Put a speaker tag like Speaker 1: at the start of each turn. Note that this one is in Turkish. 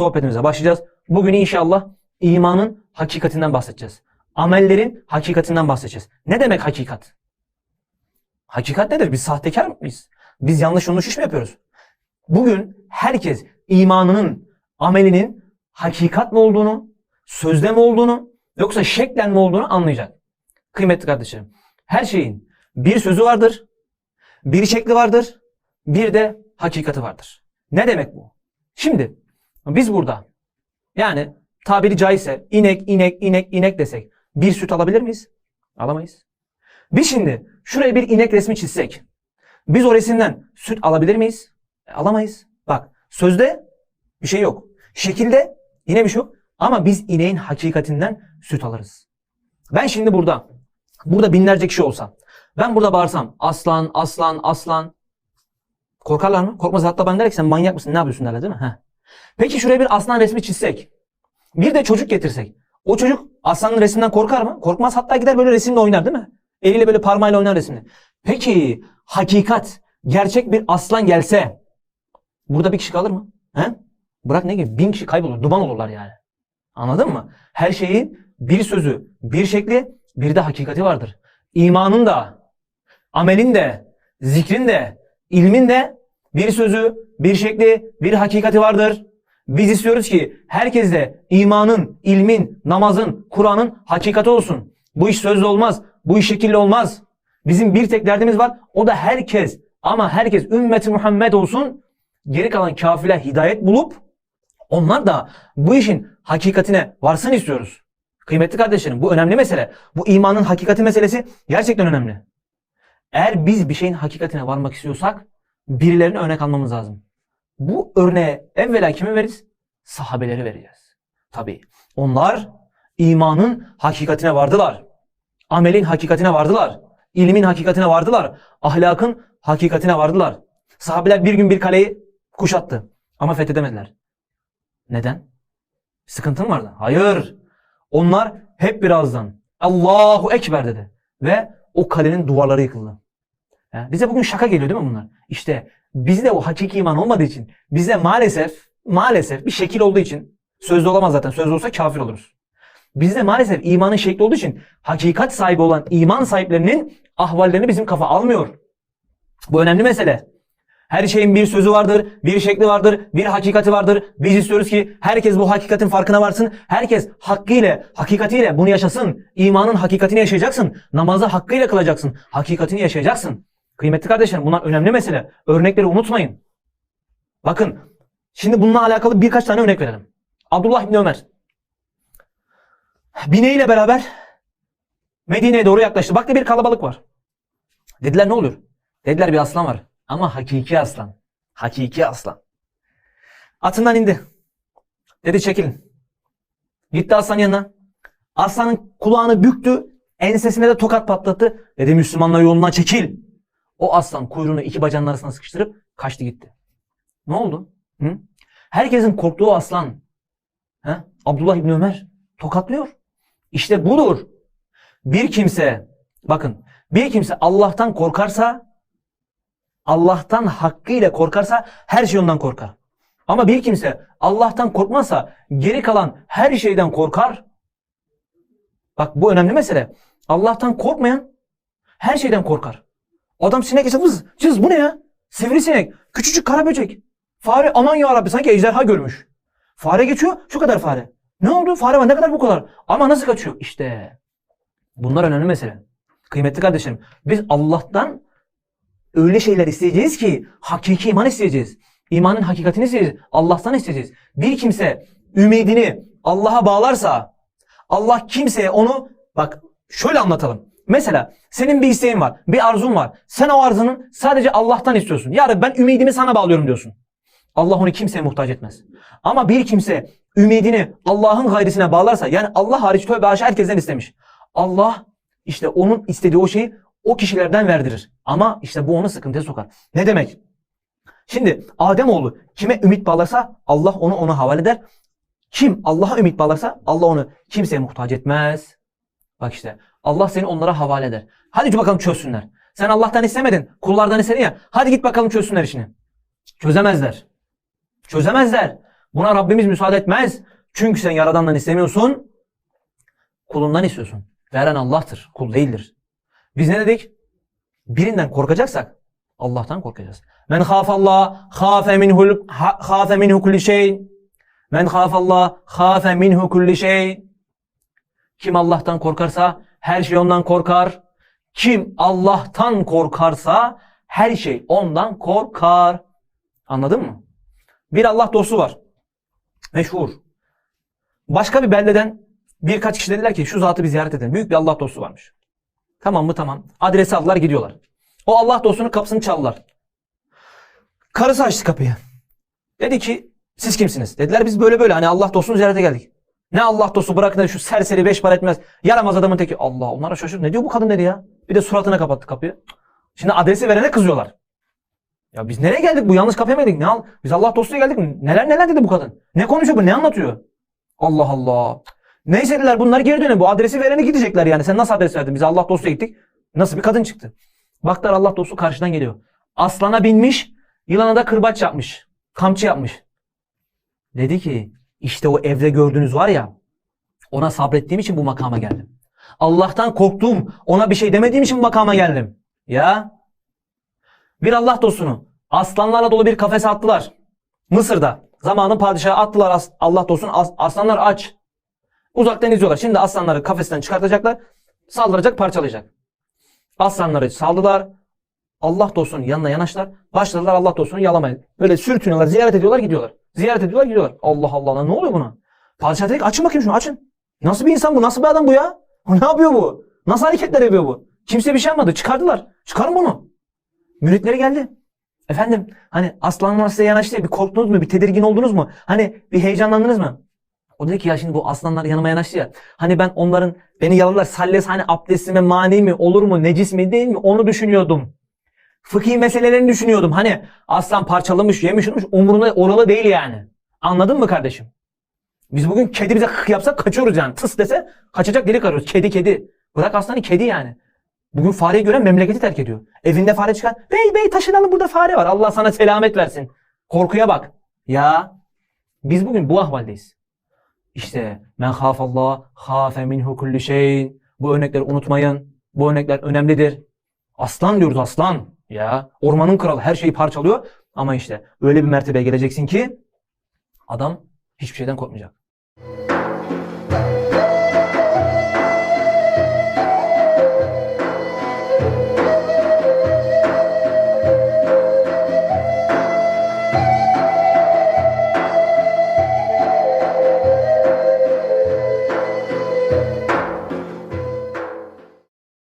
Speaker 1: sohbetimize başlayacağız. Bugün inşallah imanın hakikatinden bahsedeceğiz. Amellerin hakikatinden bahsedeceğiz. Ne demek hakikat? Hakikat nedir? Biz sahtekar mıyız? Biz yanlış yanlış iş mi yapıyoruz? Bugün herkes imanının, amelinin hakikat mi olduğunu, sözde mi olduğunu yoksa şeklen mi olduğunu anlayacak. Kıymetli kardeşlerim, her şeyin bir sözü vardır, bir şekli vardır, bir de hakikati vardır. Ne demek bu? Şimdi biz burada yani tabiri caizse inek, inek, inek, inek desek bir süt alabilir miyiz? Alamayız. Biz şimdi şuraya bir inek resmi çizsek biz o resimden süt alabilir miyiz? E, alamayız. Bak sözde bir şey yok. Şekilde yine bir şey yok. Ama biz ineğin hakikatinden süt alırız. Ben şimdi burada, burada binlerce kişi olsa, ben burada bağırsam aslan, aslan, aslan. Korkarlar mı? Korkmaz. Hatta ben der ki sen manyak mısın ne yapıyorsun derler değil mi? Heh. Peki şuraya bir aslan resmi çizsek, bir de çocuk getirsek, o çocuk aslanın resminden korkar mı? Korkmaz. Hatta gider böyle resimle oynar değil mi? Eliyle böyle parmağıyla oynar resimle. Peki hakikat, gerçek bir aslan gelse burada bir kişi kalır mı? He? Bırak ne gibi? Bin kişi kaybolur. Duman olurlar yani. Anladın mı? Her şeyin bir sözü, bir şekli, bir de hakikati vardır. İmanın da, amelin de, zikrin de, ilmin de bir sözü, bir şekli, bir hakikati vardır. Biz istiyoruz ki herkes de imanın, ilmin, namazın, Kur'an'ın hakikati olsun. Bu iş sözlü olmaz, bu iş şekilli olmaz. Bizim bir tek derdimiz var. O da herkes ama herkes ümmeti Muhammed olsun. Geri kalan kafirler hidayet bulup onlar da bu işin hakikatine varsın istiyoruz. Kıymetli kardeşlerim bu önemli mesele. Bu imanın hakikati meselesi gerçekten önemli. Eğer biz bir şeyin hakikatine varmak istiyorsak birilerini örnek almamız lazım. Bu örneğe evvela kimi veririz? Sahabeleri vereceğiz. Tabii. Onlar imanın hakikatine vardılar. Amelin hakikatine vardılar. İlmin hakikatine vardılar. Ahlakın hakikatine vardılar. Sahabeler bir gün bir kaleyi kuşattı. Ama fethedemediler. Neden? Sıkıntı mı vardı? Hayır. Onlar hep birazdan Allahu Ekber dedi. Ve o kalenin duvarları yıkıldı. Bize bugün şaka geliyor değil mi bunlar? İşte bizde o hakiki iman olmadığı için bize maalesef maalesef bir şekil olduğu için sözlü olamaz zaten. Sözlü olsa kafir oluruz. Bizde maalesef imanın şekli olduğu için hakikat sahibi olan iman sahiplerinin ahvallerini bizim kafa almıyor. Bu önemli mesele. Her şeyin bir sözü vardır, bir şekli vardır, bir hakikati vardır. Biz istiyoruz ki herkes bu hakikatin farkına varsın. Herkes hakkıyla, hakikatiyle bunu yaşasın. İmanın hakikatini yaşayacaksın. Namazı hakkıyla kılacaksın. Hakikatini yaşayacaksın. Kıymetli kardeşlerim bunlar önemli mesele. Örnekleri unutmayın. Bakın şimdi bununla alakalı birkaç tane örnek verelim. Abdullah İbni Ömer. Bineğiyle beraber Medine'ye doğru yaklaştı. Baktı bir kalabalık var. Dediler ne oluyor? Dediler bir aslan var. Ama hakiki aslan. Hakiki aslan. Atından indi. Dedi çekilin. Gitti aslan yanına. Aslanın kulağını büktü. Ensesine de tokat patlattı. Dedi Müslümanlar yolundan çekil. O aslan kuyruğunu iki bacağının arasına sıkıştırıp kaçtı gitti. Ne oldu? Hı? Herkesin korktuğu aslan. He? Abdullah İbni Ömer tokatlıyor. İşte budur. Bir kimse bakın bir kimse Allah'tan korkarsa Allah'tan hakkıyla korkarsa her şey ondan korkar. Ama bir kimse Allah'tan korkmazsa geri kalan her şeyden korkar. Bak bu önemli mesele. Allah'tan korkmayan her şeyden korkar. Adam sinek ise vız cız bu ne ya? Sivrisinek, küçücük kara böcek. Fare aman ya Rabbi sanki ejderha görmüş. Fare geçiyor şu kadar fare. Ne oldu? Fare var ne kadar bu kadar. Ama nasıl kaçıyor? İşte bunlar önemli mesele. Kıymetli kardeşlerim biz Allah'tan öyle şeyler isteyeceğiz ki hakiki iman isteyeceğiz. İmanın hakikatini isteyeceğiz. Allah'tan isteyeceğiz. Bir kimse ümidini Allah'a bağlarsa Allah kimseye onu bak şöyle anlatalım. Mesela senin bir isteğin var, bir arzun var. Sen o arzunun sadece Allah'tan istiyorsun. Ya Rabbi ben ümidimi sana bağlıyorum diyorsun. Allah onu kimseye muhtaç etmez. Ama bir kimse ümidini Allah'ın gayrisine bağlarsa yani Allah hariç tövbe haşa herkesten istemiş. Allah işte onun istediği o şeyi o kişilerden verdirir. Ama işte bu onu sıkıntıya sokar. Ne demek? Şimdi Ademoğlu kime ümit bağlarsa Allah onu ona havale eder. Kim Allah'a ümit bağlarsa Allah onu kimseye muhtaç etmez. Bak işte Allah seni onlara havale eder. Hadi bakalım çözsünler. Sen Allah'tan istemedin. Kullardan istedin ya. Hadi git bakalım çözsünler işini. Çözemezler. Çözemezler. Buna Rabbimiz müsaade etmez. Çünkü sen yaradandan istemiyorsun. Kulundan istiyorsun. Veren Allah'tır. Kul değildir. Biz ne dedik? Birinden korkacaksak Allah'tan korkacağız. Men khafallah khafe minhu ha- khafe minhu kulli şey. Men khafallah khafe minhu kulli şey. Kim Allah'tan korkarsa her şey ondan korkar. Kim Allah'tan korkarsa her şey ondan korkar. Anladın mı? Bir Allah dostu var. Meşhur. Başka bir beldeden birkaç kişi dediler ki şu zatı bir ziyaret edelim. Büyük bir Allah dostu varmış. Tamam mı? Tamam. Adresi aldılar gidiyorlar. O Allah dostunun kapısını çaldılar. Karısı açtı kapıyı. Dedi ki siz kimsiniz? Dediler biz böyle böyle hani Allah dostunu ziyarete geldik. Ne Allah dostu bırakın şu serseri beş para etmez. Yaramaz adamın teki. Allah onlara şaşırdı. Ne diyor bu kadın dedi ya. Bir de suratına kapattı kapıyı. Şimdi adresi verene kızıyorlar. Ya biz nereye geldik? Bu yanlış kapıya geldik? Ne al? Biz Allah dostuna geldik mi? Neler neler dedi bu kadın? Ne konuşuyor bu? Ne anlatıyor? Allah Allah. Neyse dediler bunlar geri dönün. Bu adresi verene gidecekler yani. Sen nasıl adres verdin? Biz Allah dostuna gittik. Nasıl bir kadın çıktı? Baktılar Allah dostu karşıdan geliyor. Aslana binmiş. Yılana da kırbaç yapmış. Kamçı yapmış. Dedi ki işte o evde gördüğünüz var ya ona sabrettiğim için bu makama geldim. Allah'tan korktuğum ona bir şey demediğim için bu makama geldim. Ya bir Allah dostunu aslanlarla dolu bir kafese attılar. Mısır'da zamanın padişahı attılar Allah dostunu as- aslanlar aç. Uzaktan izliyorlar. Şimdi aslanları kafesten çıkartacaklar. Saldıracak parçalayacak. Aslanları saldılar. Allah dostunun yanına yanaştılar. Başladılar Allah dostunu yalamaya. Böyle sürtünüyorlar, ziyaret ediyorlar, gidiyorlar. Ziyaret ediyorlar, gidiyorlar. Allah Allah ne oluyor buna? Padişah dedi ki açın bakayım şunu açın. Nasıl bir insan bu? Nasıl bir adam bu ya? Ne yapıyor bu? Nasıl hareketler yapıyor bu? Kimse bir şey yapmadı. Çıkardılar. Çıkarın bunu. Müritleri geldi. Efendim hani aslanlar size yanaştı ya bir korktunuz mu? Bir tedirgin oldunuz mu? Hani bir heyecanlandınız mı? O dedi ki ya şimdi bu aslanlar yanıma yanaştı ya. Hani ben onların beni yalarlar salles hani abdestime mani mi olur mu necis mi değil mi onu düşünüyordum. Fıkhi meselelerini düşünüyordum. Hani aslan parçalamış yemiş olmuş umurunda oralı değil yani. Anladın mı kardeşim? Biz bugün kedi bize hık yapsak kaçıyoruz yani. Tıs dese kaçacak delik arıyoruz. Kedi kedi. Bırak aslanı kedi yani. Bugün fareyi gören memleketi terk ediyor. Evinde fare çıkan bey bey taşınalım burada fare var. Allah sana selamet versin. Korkuya bak. Ya biz bugün bu ahvaldeyiz. İşte men hafallah hafe minhu kulli şey. Bu örnekleri unutmayın. Bu örnekler önemlidir. Aslan diyoruz aslan. Ya ormanın kralı her şeyi parçalıyor. Ama işte öyle bir mertebeye geleceksin ki adam hiçbir şeyden korkmayacak.